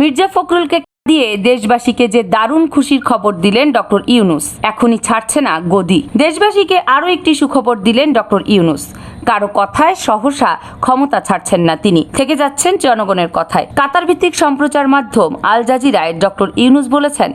মির্জা ফখরুলকে দিয়ে দেশবাসীকে যে দারুণ খুশির খবর দিলেন ডক্টর ইউনুস, এখনই ছাড়ছে না গদি। দেশবাসীকে আরও একটি সুখবর দিলেন ডক্টর ইউনুস। কারও কথায় সহসা ক্ষমতা ছাড়ছেন না তিনি। থেকে যাচ্ছেন জনগণের কথায়। কাতার ভিত্তিক সম্প্রচার মাধ্যম আল জাজিরায় ডক্টর ইউনুস বলেছেন,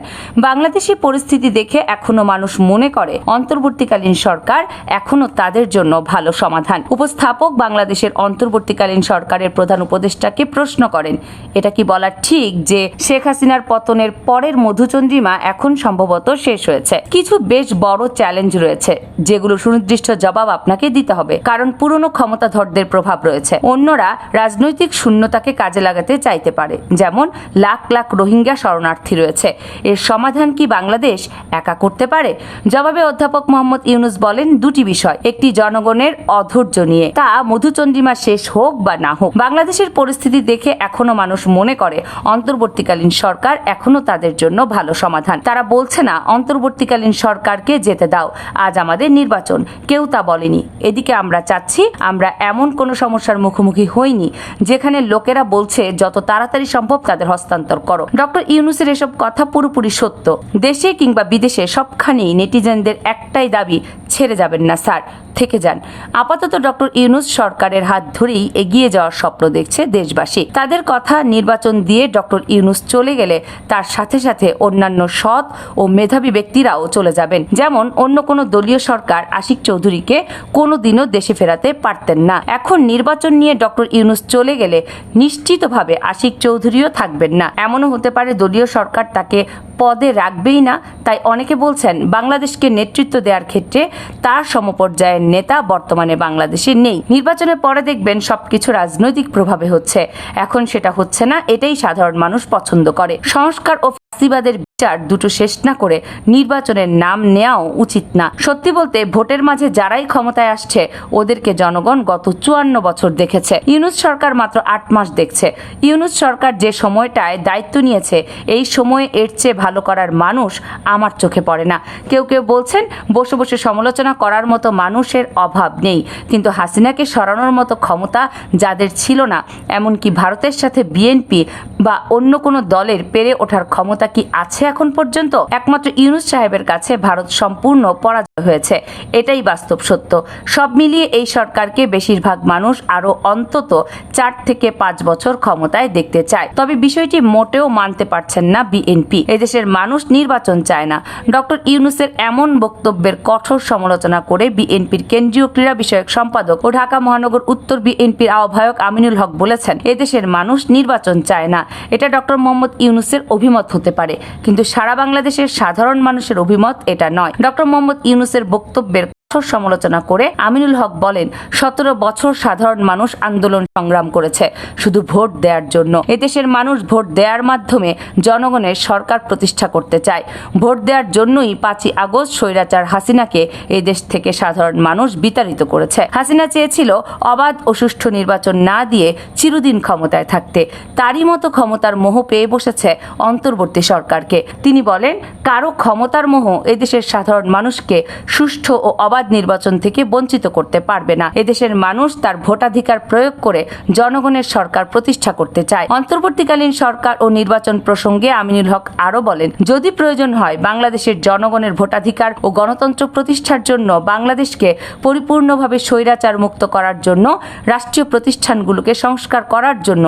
বাংলাদেশি পরিস্থিতি দেখে এখনও মানুষ মনে করে, অন্তর্বর্তীকালীন সরকার এখনও তাদের জন্য ভালো সমাধান। উপস্থাপক বাংলাদেশের অন্তর্বর্তীকালীন সরকারের প্রধান উপদেষ্টাকে প্রশ্ন করেন, এটা কি বলা ঠিক যে শেখ হাসিনার পতনের পরের মধুচন্দ্রিমা এখন সম্ভবত শেষ হয়েছে? কিছু বেশ বড় চ্যালেঞ্জ রয়েছে, যেগুলো সুনির্দিষ্ট জবাব আপনাকে দিতে হবে। কারণ পুরনো ক্ষমতাধরদের প্রভাব রয়েছে। অন্যরা রাজনৈতিক শূন্যতাকে কাজে লাগাতে চাইতে পারে। যেমন, লাখ লাখ রোহিঙ্গা শরণার্থী রয়েছে। এর সমাধান কি বাংলাদেশ একা করতে পারে? জবাবে অধ্যাপক মোহাম্মদ ইউনুস বলেন, দুটি বিষয়। একটি জনগণের অধৈর্য নিয়ে, তা মধুচন্দ্রিমা শেষ হোক বা না হোক। বাংলাদেশের পরিস্থিতি দেখে এখনও মানুষ মনে করে, অন্তর্বর্তীকালীন সরকার এখনও তাদের জন্য ভালো সমাধান। তারা বলছে না, অন্তর্বর্তীকালীন সরকারকে যেতে দাও, আজ আমাদের নির্বাচন। কেউ তা বলেনি। এদিকে আমরা চাচ্ছি আমরা এমন কোনো সমস্যার মুখোমুখি হইনি, যেখানে লোকেরা বলছে, যত তাড়াতাড়ি সম্ভব তাদের হস্তান্তর করো। ডক্টর ইউনুসের এসব কথা পুরোপুরি সত্য। দেশে কিংবা বিদেশে সবখানেই নেটিজেনদের একটাই দাবি, ছেড়ে যাবেন না, স্যার। থেকে যান। আপাতত ডক্টর ইউনুস সরকারের হাত ধরেই এগিয়ে যাওয়ার স্বপ্ন দেখছে দেশবাসী। তাদের কথা নির্বাচন দিয়ে ডক্টর ইউনুস চলে গেলে তার সাথে সাথে অন্যান্য সৎ ও মেধাবী ব্যক্তিরাও চলে যাবেন। যেমন অন্য কোনো দলীয় সরকার আশিক চৌধুরীকে কোনোদিনও দেশে ফেরাতে পারতেন না। এখন নির্বাচন নিয়ে ডক্টর ইউনুস চলে গেলে নিশ্চিতভাবে আশিক চৌধুরীও থাকবেন না। এমনও হতে পারে দলীয় সরকার তাকে পদে রাখবেই না, তাই অনেকে বলছেন বাংলাদেশকে নেতৃত্ব দেওয়ার ক্ষেত্রে তার সমপর্যায়ের নেতা বর্তমানে বাংলাদেশে নেই। নির্বাচনের পরে দেখবেন সবকিছু রাজনৈতিক প্রভাবে হচ্ছে। এখন সেটা হচ্ছে না, এটাই সাধারণ মানুষ পছন্দ করে। সংস্কার ও ফাঁসিবাদের বিচার দুটো শেষ না করে নির্বাচনের নাম নেওয়াও উচিত না। সত্যি বলতে, ভোটের মাঝে যারাই ক্ষমতায় আসছে, ওদেরকে জনগণ গত চুয়ান্ন বছর দেখেছে। ইউনুস সরকার মাত্র আট মাস দেখছে। ইউনুস সরকার যে সময়টায় দায়িত্ব নিয়েছে, এই সময়ে এর চেয়ে ভালো করার মানুষ আমার চোখে পড়ে না। কেউ কেউ বলছেন, বসে বসে সমালোচনা করার মতো মানুষের অভাব নেই। কিন্তু হাসিনাকে সরানোর মতো ক্ষমতা যাদের ছিল না, এমনকি ভারতের সাথে বিএনপি বা অন্য কোনো দলের পেরে ওঠার ক্ষমতা কি আছে এখন পর্যন্ত? একমাত্র ইউনুস সাহেবের কাছে ভারত সম্পূর্ণ পরাজয় হয়েছে। এটাই বাস্তব সত্য। সব মিলিয়ে এই সরকারকে বেশিরভাগ মানুষ আরও অন্তত চার থেকে পাঁচ বছর ক্ষমতায় দেখতে চায়। তবে বিষয়টি মোটেও মানতে পারছেন না বিএনপি। এদেশের মানুষ নির্বাচন চায় না। ডক্টর ইউনুসের এমন বক্তব্যের কঠোর সমালোচনা করে বিএনপির কেন্দ্রীয় ক্রীড়া বিষয়ক সম্পাদক ও ঢাকা মহানগর উত্তর বিএনপির আহ্বায়ক আমিনুল হক বলেছেন, এদেশের মানুষ নির্বাচন চায় না। এটা ডক্টর মোহাম্মদ ইউনুসের অভিমত হতে পারে। কিন্তু সারা বাংলাদেশের সাধারণ মানুষের অভিমত এটা নয়। ডক্টর মোহাম্মদ বক্তব্যের কঠোর সমালোচনা করে আমিনুল হক বলেন, সতেরো বছর সাধারণ মানুষ আন্দোলন সংগ্রাম করেছে, শুধু ভোট দেওয়ার জন্য। এদেশের মানুষ ভোট দেওয়ার মাধ্যমে জনগণের সরকার প্রতিষ্ঠা করতে চায়। ভোট দেওয়ার জন্যই পাঁচই আগস্ট স্বৈরাচার হাসিনাকে এই দেশ থেকে সাধারণ মানুষ বিতাড়িত করেছে। হাসিনা চেয়েছিল অবাধ ও সুষ্ঠু নির্বাচন না দিয়ে চিরদিন ক্ষমতায় থাকতে। তারই মতো ক্ষমতার মোহ পেয়ে বসেছে অন্তর্বর্তী সরকারকে। তিনি বলেন, কারও ক্ষমতার মোহ এদেশের সাধারণ মানুষকে সুষ্ঠু ও অবাধ নির্বাচন থেকে বঞ্চিত করতে পারবে না। এদেশের মানুষ তার ভোটাধিকার প্রয়োগ করে জনগণের সরকার প্রতিষ্ঠা করতে চায়। অন্তর্বর্তীকালীন সরকার ও নির্বাচন প্রসঙ্গে আমিনুল হক আরও বলেন, যদি প্রয়োজন হয় বাংলাদেশের জনগণের ভোটাধিকার ও গণতন্ত্র প্রতিষ্ঠার জন্য বাংলাদেশকে পরিপূর্ণভাবে স্বৈরাচার মুক্ত করার জন্য, রাষ্ট্রীয় প্রতিষ্ঠানগুলোকে সংস্কার করার জন্য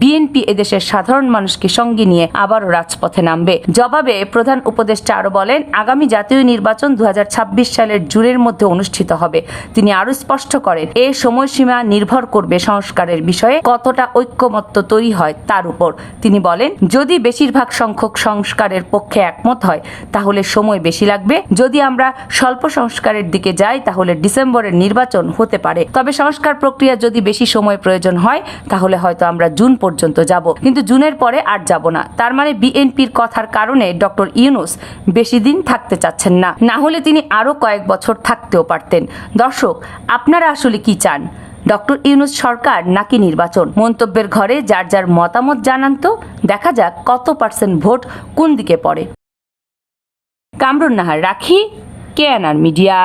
বিএনপি এদেশের সাধারণ মানুষকে সঙ্গে নিয়ে আবারও রাজপথে নামবে। জবাবে প্রধান উপদেষ্টা আরও বলেন, আগামী জাতীয় নির্বাচন দু হাজার ছাব্বিশ সালের জুনের মধ্যে অনুষ্ঠিত হবে। তিনি আরও স্পষ্ট করেন, এ সময়সীমা নির্ভর করবে সংস্কারের বিষয়ে কতটা ঐক্যমত্য তৈরি হয় তার উপর। তিনি বলেন, যদি বেশিরভাগ সংখ্যক সংস্কারের পক্ষে একমত হয়, তাহলে সময় বেশি লাগবে। যদি আমরা স্বল্প সংস্কারের দিকে যাই, তাহলে ডিসেম্বরের নির্বাচন হতে পারে। তবে সংস্কার প্রক্রিয়া যদি বেশি সময় প্রয়োজন হয়, তাহলে হয়তো আমরা জুন পর্যন্ত যাব। কিন্তু জুনের পরে আর যাব না। তার মানে বিএনপির কথার কারণে ডক্টর ইউনুস বেশি দিন থাকতে চাচ্ছেন না। না হলে তিনি আরও কয়েক বছর থাকতেও পারতেন। দর্শক, আপনারা আসলে কি চান? ডক্টর ইউনুস সরকার নাকি নির্বাচন? মন্তব্যের ঘরে যার যার মতামত জানান তো, দেখা যাক কত পার্সেন্ট ভোট কোন দিকে পড়ে। কামরুন নাহার, রাখি কে মিডিয়া।